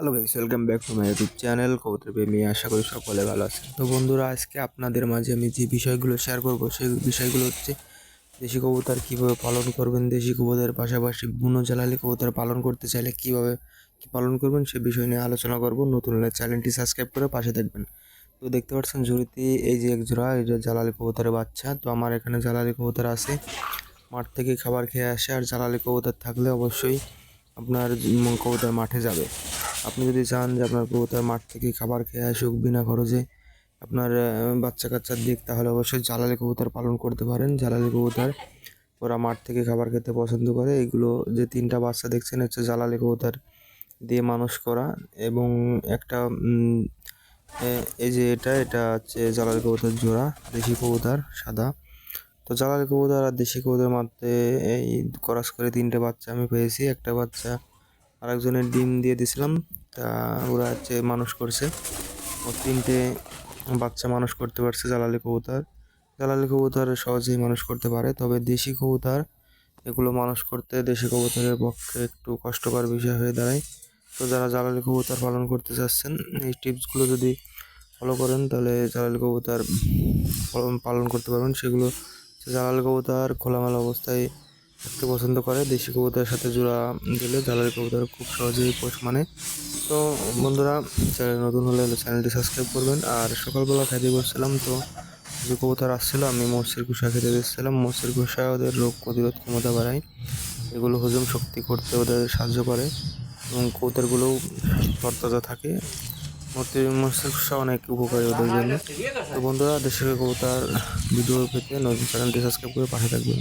Hello guys, welcome back to my YouTube channel কবুতর প্রেমী আশা করি সকলে ভালো আছেন। তো বন্ধুরা, আজকে আপনাদের মাঝে আমি যে বিষয়গুলো শেয়ার করব, সেই বিষয়গুলো হচ্ছে দেশি কবুতর কীভাবে পালন করবেন, দেশি কবুতরের পাশাপাশি বুনো জ্বালালি কবুতর পালন করতে চাইলে কীভাবে কী পালন করবেন, সে বিষয় নিয়ে আলোচনা করব। নতুন হলে চ্যানেলটি সাবস্ক্রাইব করে পাশে থাকবেন তো দেখতে পাচ্ছেন ঝুড়িতে এই যে এক জোড়া, এই যে জ্বালালি কবুতরের বাচ্চা। তো আমার এখানে জ্বালালি কবুতর আছে, মাঠ থেকে খাবার খেয়ে আসে। আর জ্বালালি কবুতর থাকলে অবশ্যই আপনার কবুতর মাঠে যাবে। আপনি যদি চান যে আপনার কবুতর মাঠ থেকে খাবার খেয়ে আসুক বিনা খরচে আপনার বাচ্চা কাচ্চার দিক, তাহলে অবশ্যই জ্বালালি কবুতর পালন করতে পারেন। জ্বালালি কবুতর ওরা মাঠ থেকে খাবার খেতে পছন্দ করে। এগুলো যে তিনটা বাচ্চা দেখছেন, হচ্ছে জ্বালালি কবুতর দিয়ে মানুষ করা এবং একটা এই যে এটা এটা হচ্ছে জ্বালালি কবুতর জোড়া, দেশি কবুতর, সাদা। তো জ্বালালি কবুতর আর দেশি কবুতর মারতে এই ক্রস করে তিনটে বাচ্চা আমি পেয়েছি। একটা বাচ্চা আরেকজনের ডিম দিয়ে দিছিলাম। তা ওরা হচ্ছে মানুষ করছে। ও তিনটে বাচ্চা মানুষ করতে পারছে জ্বালালি কবুতর। জ্বালালি কবুতর সহজেই মানুষ করতে পারে, তবে দেশি কবুতর, এগুলো মানুষ করতে দেশি কবুতরের পক্ষে একটু কষ্টকর বিষয় হয়ে দাঁড়ায়। তো যারা জ্বালালি কবুতর পালন করতে চাচ্ছেন, এই টিপসগুলো যদি ফলো করেন, তাহলে জ্বালালি কবুতর পালন করতে পারবেন। সেগুলো জ্বালালি কবুতর খোলামেলা অবস্থায় থাকতে পছন্দ করে। দেশি কবুতরের সাথে জোড়া দিলে জ্বালালি কবুতর খুব সহজেই পোষ মানে। তো বন্ধুরা, চ্যানেল নতুন হলে চ্যানেলটি সাবস্ক্রাইব করবেন। আর সকালবেলা খাইতে বসছিলাম তো যে কবুতর আসছিল, আমি মৎস্যের কুষা খেতে দিচ্ছিলাম মৎস্যের কুষা ওদের রোগ প্রতিরোধ ক্ষমতা বাড়ায়। এগুলো হজম শক্তি করতে ওদের সাহায্য করে এবং কবুতরগুলোও তরতাজা থাকে। মূর্তি মৎস্যের কুষা অনেক উপকারী ওদের জন্য। তো বন্ধুরা দেশের কবুতর ভিডিও পেতে নতুন চ্যানেলটি সাবস্ক্রাইব করে পাশে থাকবেন।